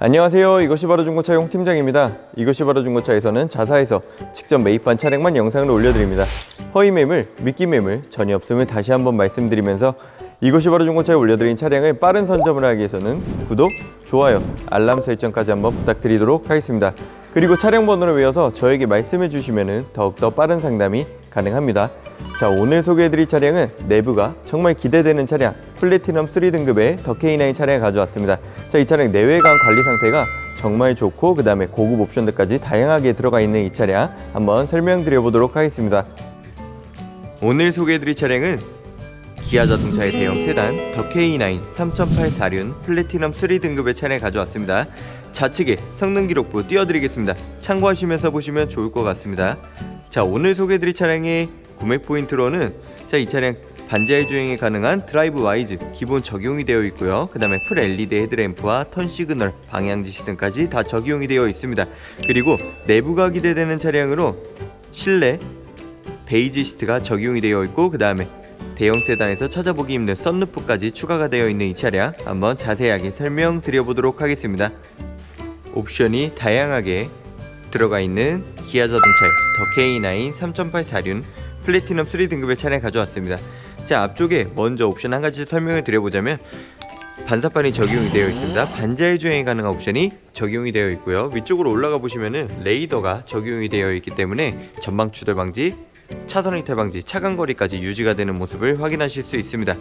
안녕하세요. 이것이 바로 중고차 용 팀장입니다. 이것이 바로 중고차에서는 자사에서 직접 매입한 차량만 영상을 올려드립니다. 허위 매물, 미끼 매물 전혀 없음을 다시 한번 말씀드리면서 이것이 바로 중고차에 올려드린 차량을 빠른 선점을 하기 위해서는 구독, 좋아요, 알람 설정까지 한번 부탁드리도록 하겠습니다. 그리고 차량 번호를 외워서 저에게 말씀해 주시면 더욱더 빠른 상담이 가능합니다. 자 오늘 소개해드릴 차량은 내부가 정말 기대되는 차량 플래티넘 3 등급의 더 K9 차량을 가져왔습니다. 자 이 차량 내외관 관리 상태가 정말 좋고 그 다음에 고급 옵션들까지 다양하게 들어가 있는 이 차량 한번 설명드려 보도록 하겠습니다. 오늘 소개해드릴 차량은 기아 자동차의 대형 세단 더 K9 3.8 4륜 플래티넘 3 등급의 차량을 가져왔습니다. 좌측에 성능 기록부 띄워드리겠습니다. 참고하시면서 보시면 좋을 것 같습니다. 자 오늘 소개해드릴 차량의 구매 포인트로는 자 이 차량 반자율 주행이 가능한 드라이브 와이즈 기본 적용이 되어 있고요. 그 다음에 풀 LED 헤드램프와 턴 시그널, 방향 지시 등까지 다 적용이 되어 있습니다. 그리고 내부가 기대되는 차량으로 실내 베이지 시트가 적용이 되어 있고 그 다음에 대형 세단에서 찾아보기 힘든 썬루프까지 추가가 되어 있는 이 차량 한번 자세하게 설명드려 보도록 하겠습니다. 옵션이 다양하게 들어가 있는 기아 자동차의 더 K9 3.8 4륜 플래티넘 3 등급의 차량 가져왔습니다. 자 앞쪽에 먼저 옵션 한 가지 설명을 드려보자면 반사판이 적용이 되어 있습니다. 반자율 주행이 가능한 옵션이 적용이 되어 있고요. 위쪽으로 올라가 보시면은 레이더가 적용이 되어 있기 때문에 전방 추돌 방지, 차선 이탈 방지, 차간 거리까지 유지가 되는 모습을 확인하실 수 있습니다.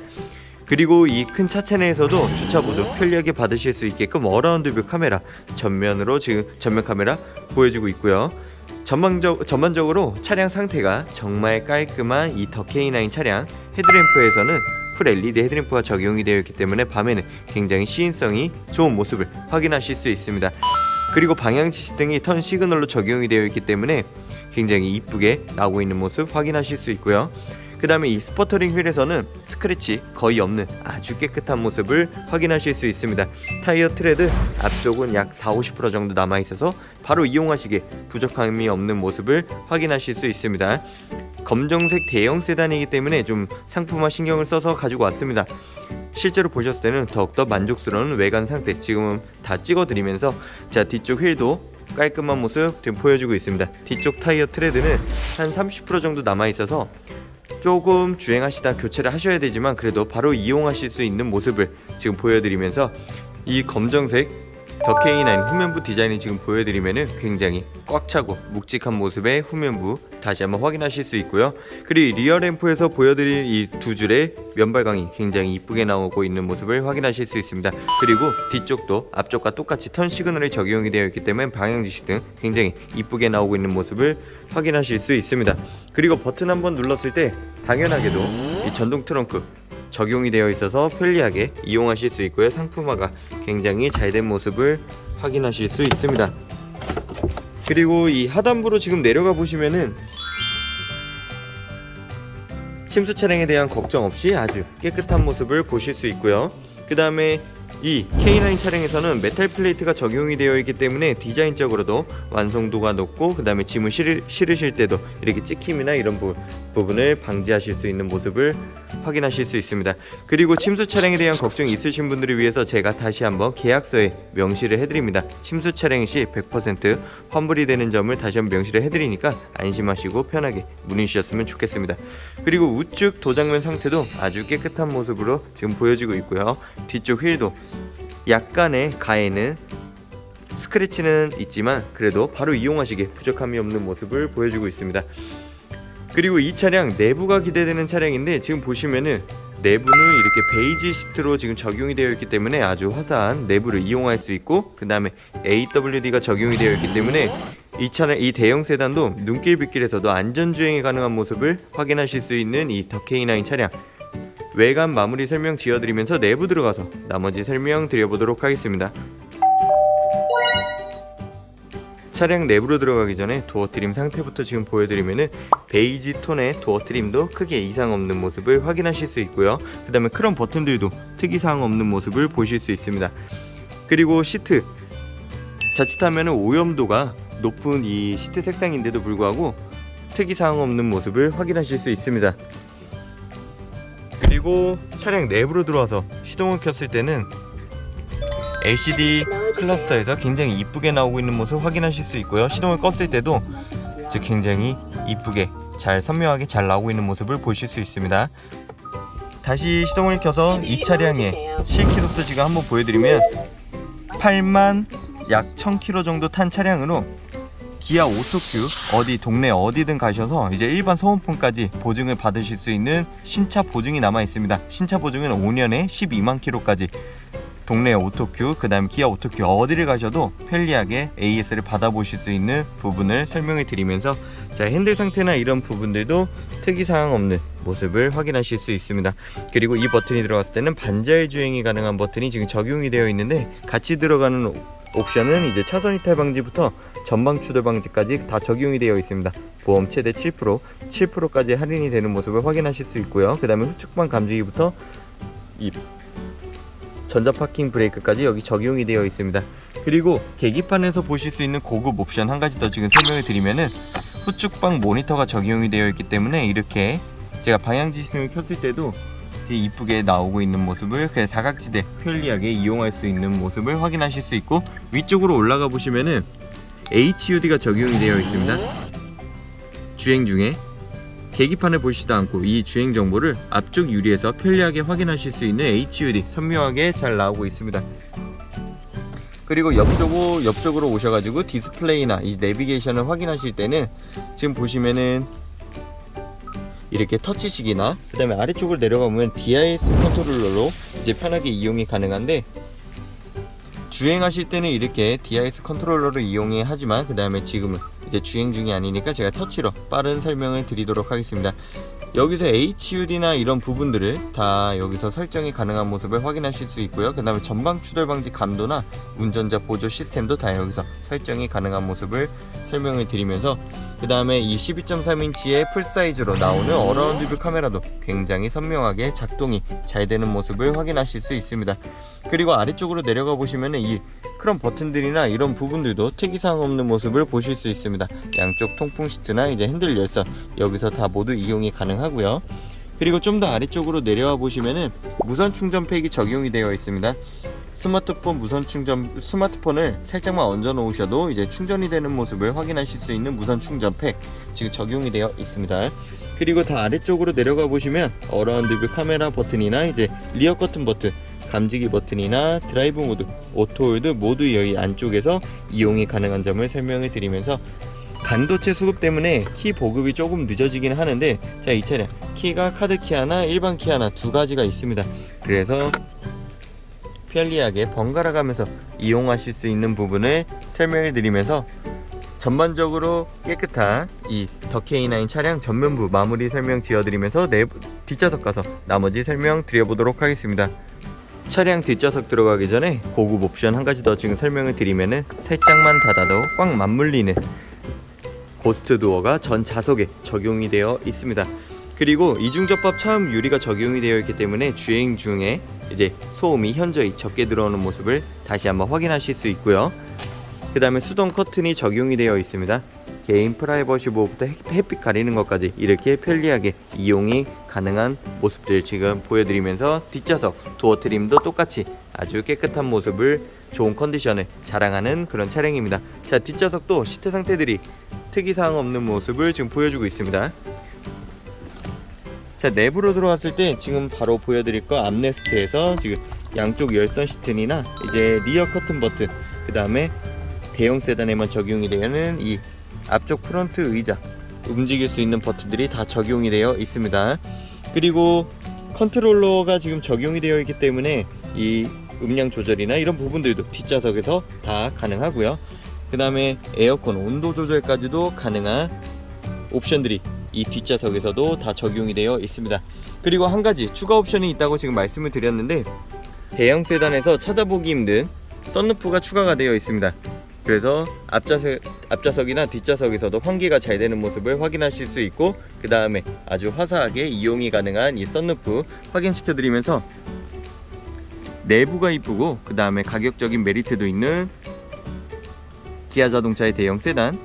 그리고 이 큰 차체 내에서도 주차 보조 편리하게 받으실 수 있게끔 어라운드 뷰 카메라 전면으로 지금 전면 카메라 보여주고 있고요. 전반적, 전반적으로 차량 상태가 정말 깔끔한 이 더 K9 차량 헤드램프에서는 풀 LED 헤드램프가 적용이 되어 있기 때문에 밤에는 굉장히 시인성이 좋은 모습을 확인하실 수 있습니다. 그리고 방향 지시 등이 턴 시그널로 적용이 되어 있기 때문에 굉장히 이쁘게 나오고 있는 모습 확인하실 수 있고요. 그 다음에 이 스퍼터링 휠에서는 스크래치 거의 없는 아주 깨끗한 모습을 확인하실 수 있습니다. 타이어 트레드 앞쪽은 약 4, 50% 정도 남아 있어서 바로 이용하시기에 부족함이 없는 모습을 확인하실 수 있습니다. 검정색 대형 세단이기 때문에 좀 상품화 신경을 써서 가지고 왔습니다. 실제로 보셨을 때는 더욱더 만족스러운 외관 상태 지금은 다 찍어드리면서 자 뒤쪽 휠도 깔끔한 모습 보여주고 있습니다. 뒤쪽 타이어 트레드는 한 30% 정도 남아 있어서 조금 주행하시다 교체를 하셔야 되지만 그래도 바로 이용하실 수 있는 모습을 지금 보여드리면서 이 검정색 더 K9 후면부 디자인을 지금 보여드리면은 굉장히 꽉 차고 묵직한 모습의 후면부 다시 한번 확인하실 수 있고요. 그리고 리어 램프에서 보여드릴 이두 줄의 면발광이 굉장히 이쁘게 나오고 있는 모습을 확인하실 수 있습니다. 그리고 뒤쪽도 앞쪽과 똑같이 턴 시그널이 적용이 되어 있기 때문에 방향 지시 등 굉장히 이쁘게 나오고 있는 모습을 확인하실 수 있습니다. 그리고 버튼 한번 눌렀을 때 당연하게도 이 전동 트렁크 적용이 되어 있어서 편리하게 이용하실 수 있고요. 상품화가 굉장히 잘 된 모습을 확인하실 수 있습니다. 그리고 이 하단부로 지금 내려가 보시면은 침수 차량에 대한 걱정 없이 아주 깨끗한 모습을 보실 수 있고요. 그 다음에 이 K9 차량에서는 메탈 플레이트가 적용이 되어 있기 때문에 디자인적으로도 완성도가 높고 그 다음에 짐을 실으, 실으실 때도 이렇게 찍힘이나 이런 부, 부분을 방지하실 수 있는 모습을 확인하실 수 있습니다. 그리고 침수 차량에 대한 걱정이 있으신 분들을 위해서 제가 다시 한번 계약서에 명시를 해드립니다. 침수 차량 시 100% 환불이 되는 점을 다시 한번 명시를 해드리니까 안심하시고 편하게 문의 주셨으면 좋겠습니다. 그리고 우측 도장면 상태도 아주 깨끗한 모습으로 지금 보여지고 있고요. 뒤쪽 휠도 약간의 가해는 스크래치는 있지만 그래도 바로 이용하시기에 부족함이 없는 모습을 보여주고 있습니다. 그리고 이 차량 내부가 기대되는 차량인데 지금 보시면은 내부는 이렇게 베이지 시트로 지금 적용이 되어 있기 때문에 아주 화사한 내부를 이용할 수 있고 그 다음에 AWD가 적용이 되어 있기 때문에 이 차량 이 대형 세단도 눈길 빗길에서도 안전 주행이 가능한 모습을 확인하실 수 있는 이 더 K9 차량 외관 마무리 설명 지어드리면서 내부 들어가서 나머지 설명 드려보도록 하겠습니다. 차량 내부로 들어가기 전에 도어 트림 상태부터 지금 보여드리면은 베이지 톤의 도어 트림도 크게 이상 없는 모습을 확인하실 수 있고요. 그 다음에 크롬 버튼들도 특이사항 없는 모습을 보실 수 있습니다. 그리고 시트 자칫하면 오염도가 높은 이 시트 색상인데도 불구하고 특이사항 없는 모습을 확인하실 수 있습니다. 그리고 차량 내부로 들어와서 시동을 켰을 때는 LCD 클러스터에서 굉장히 이쁘게 나오고 있는 모습 확인하실 수 있고요. 시동을 껐을 때도 즉 굉장히 이쁘게 잘 선명하게 잘 나오고 있는 모습을 보실 수 있습니다. 다시 시동을 켜서 이 차량의 실키로수 지금 한번 보여드리면 8만 약 1000km 정도 탄 차량으로 기아 오토큐 어디 동네 어디든 가셔서 이제 일반 소모품까지 보증을 받으실 수 있는 신차 보증이 남아 있습니다. 신차 보증은 5년에 12만 킬로까지 동네 오토큐 그 다음 기아 오토큐 어디를 가셔도 편리하게 AS를 받아보실 수 있는 부분을 설명해 드리면서 자 핸들 상태나 이런 부분들도 특이 사항 없는 모습을 확인하실 수 있습니다. 그리고 이 버튼이 들어갔을 때는 반자의 주행이 가능한 버튼이 지금 적용이 되어 있는데 같이 들어가는 옵- 옵션은 이제 차선 이탈 방지부터 전방 추돌 방지까지 다 적용이 되어 있습니다. 보험 최대 7%, 7%까지 할인이 되는 모습을 확인하실 수 있고요. 그 다음에 후측방 감지기부터 이 전자 파킹 브레이크까지 여기 적용이 되어 있습니다. 그리고 계기판에서 보실 수 있는 고급 옵션 한 가지 더 지금 설명을 드리면은 후측방 모니터가 적용이 되어 있기 때문에 이렇게 제가 방향 지시등을 켰을 때도 이쁘게 나오고 있는 모습을 그 사각지대 편리하게 이용할 수 있는 모습을 확인하실 수 있고 위쪽으로 올라가 보시면은 HUD가 적용이 되어 있습니다. 주행 중에 계기판을 보시지도 않고 이 주행 정보를 앞쪽 유리에서 편리하게 확인하실 수 있는 HUD 선명하게 잘 나오고 있습니다. 그리고 옆쪽으로 옆쪽으로 오셔가지고 디스플레이나 이 내비게이션을 확인하실 때는 지금 보시면은 이렇게 터치식이나 그 다음에 아래쪽으로 내려가 보면 DIS 컨트롤러로 이제 편하게 이용이 가능한데 주행하실 때는 이렇게 DIS 컨트롤러를 이용해 하지만 그 다음에 지금은 이제 주행 중이 아니니까 제가 터치로 빠른 설명을 드리도록 하겠습니다. 여기서 HUD나 이런 부분들을 다 여기서 설정이 가능한 모습을 확인하실 수 있고요. 그 다음에 전방 추돌 방지 감도나 운전자 보조 시스템도 다 여기서 설정이 가능한 모습을 설명을 드리면서 그 다음에 이 12.3인치의 풀사이즈로 나오는 어라운드 뷰 카메라도 굉장히 선명하게 작동이 잘 되는 모습을 확인하실 수 있습니다. 그리고 아래쪽으로 내려가 보시면은 이 크롬 버튼들이나 이런 부분들도 특이사항 없는 모습을 보실 수 있습니다. 양쪽 통풍 시트나 이제 핸들 열선 여기서 다 모두 이용이 가능하고요. 그리고 좀 더 아래쪽으로 내려와 보시면은 무선 충전 팩이 적용이 되어 있습니다. 스마트폰 무선 충전 스마트폰을 살짝만 얹어 놓으셔도 이제 충전이 되는 모습을 확인하실 수 있는 무선 충전팩 지금 적용이 되어 있습니다. 그리고 더 아래쪽으로 내려가 보시면 어라운드 뷰 카메라 버튼이나 이제 리어 커튼 버튼 감지기 버튼이나 드라이브 모드, 오토홀드 모두 여기 안쪽에서 이용이 가능한 점을 설명을 드리면서 반도체 수급 때문에 키 보급이 조금 늦어지긴 하는데 자 이 차량 키가 카드 키 하나 일반 키 하나 두 가지가 있습니다 그래서 편리하게 번갈아 가면서 이용하실 수 있는 부분을 설명을 드리면서 전반적으로 깨끗한 이 더K9 차량 전면부 마무리 설명 지어드리면서 내부 뒷좌석 가서 나머지 설명 드려보도록 하겠습니다. 차량 뒷좌석 들어가기 전에 고급 옵션 한 가지 더 지금 설명을 드리면은 살짝만 닫아도 꽉 맞물리는 고스트 도어가 전 좌석에 적용이 되어 있습니다. 그리고 이중접합 차음 유리가 적용이 되어 있기 때문에 주행 중에 이제 소음이 현저히 적게 들어오는 모습을 다시 한번 확인하실 수 있고요. 그 다음에 수동 커튼이 적용이 되어 있습니다. 개인 프라이버시 보호부터 햇- 햇빛 가리는 것까지 이렇게 편리하게 이용이 가능한 모습들 지금 보여드리면서 뒷좌석 도어 트림도 똑같이 아주 깨끗한 모습을 좋은 컨디션을 자랑하는 그런 차량입니다. 자 뒷좌석도 시트 상태들이 특이사항 없는 모습을 지금 보여주고 있습니다. 자 내부로 들어왔을 때 지금 바로 보여드릴 거 암레스트에서 지금 양쪽 열선 시트이나 이제 리어 커튼 버튼 그 다음에 대형 세단에만 적용이 되는 이 앞쪽 프론트 의자 움직일 수 있는 버튼들이 다 적용이 되어 있습니다. 그리고 컨트롤러가 지금 적용이 되어 있기 때문에 이 음량 조절이나 이런 부분들도 뒷좌석에서 다 가능하고요. 그 다음에 에어컨 온도 조절까지도 가능한 옵션들이 이 뒷좌석에서도 다 적용이 되어 있습니다. 그리고 한 가지 추가 옵션이 있다고 지금 말씀을 드렸는데 대형 세단에서 찾아보기 힘든 썬루프가 추가가 되어 있습니다. 그래서 앞좌석, 앞좌석이나 뒷좌석에서도 환기가 잘 되는 모습을 확인하실 수 있고 그 다음에 아주 화사하게 이용이 가능한 이 썬루프 확인시켜 드리면서 내부가 이쁘고 그 다음에 가격적인 메리트도 있는 기아 자동차의 대형 세단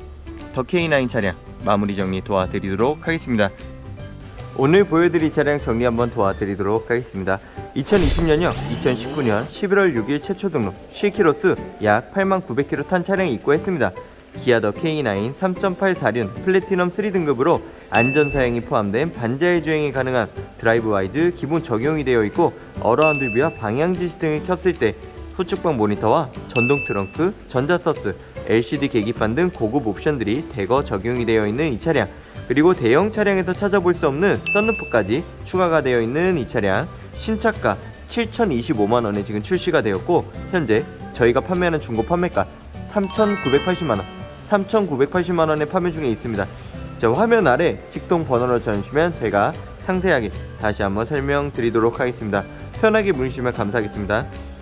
더 K9 차량 마무리 정리 도와드리도록 하겠습니다. 오늘 보여드릴 차량 정리 한번 도와드리도록 하겠습니다. 2020년형 2019년 11월 6일 최초 등록 실키로스 약 8만 900km 탄 차량이 입고했습니다. 기아 더 K9 3.8사륜 플래티넘 3등급으로 안전 사양이 포함된 반자의 주행이 가능한 드라이브 와이즈 기본 적용이 되어 있고 어라운드 뷰와 방향지 시 등을 켰을 때 후측방 모니터와 전동 트렁크, 전자서스, LCD 계기판 등 고급 옵션들이 대거 적용이 되어 있는 이 차량 그리고 대형 차량에서 찾아볼 수 없는 썬루프까지 추가가 되어 있는 이 차량 신차가 7,025만 원에 지금 출시가 되었고 현재 저희가 판매하는 중고 판매가 3,980만 원, 3,980만 원에 판매 중에 있습니다. 자, 화면 아래 직통 번호를 전주시면 제가 상세하게 다시 한번 설명드리도록 하겠습니다. 편하게 문의주시면 감사하겠습니다.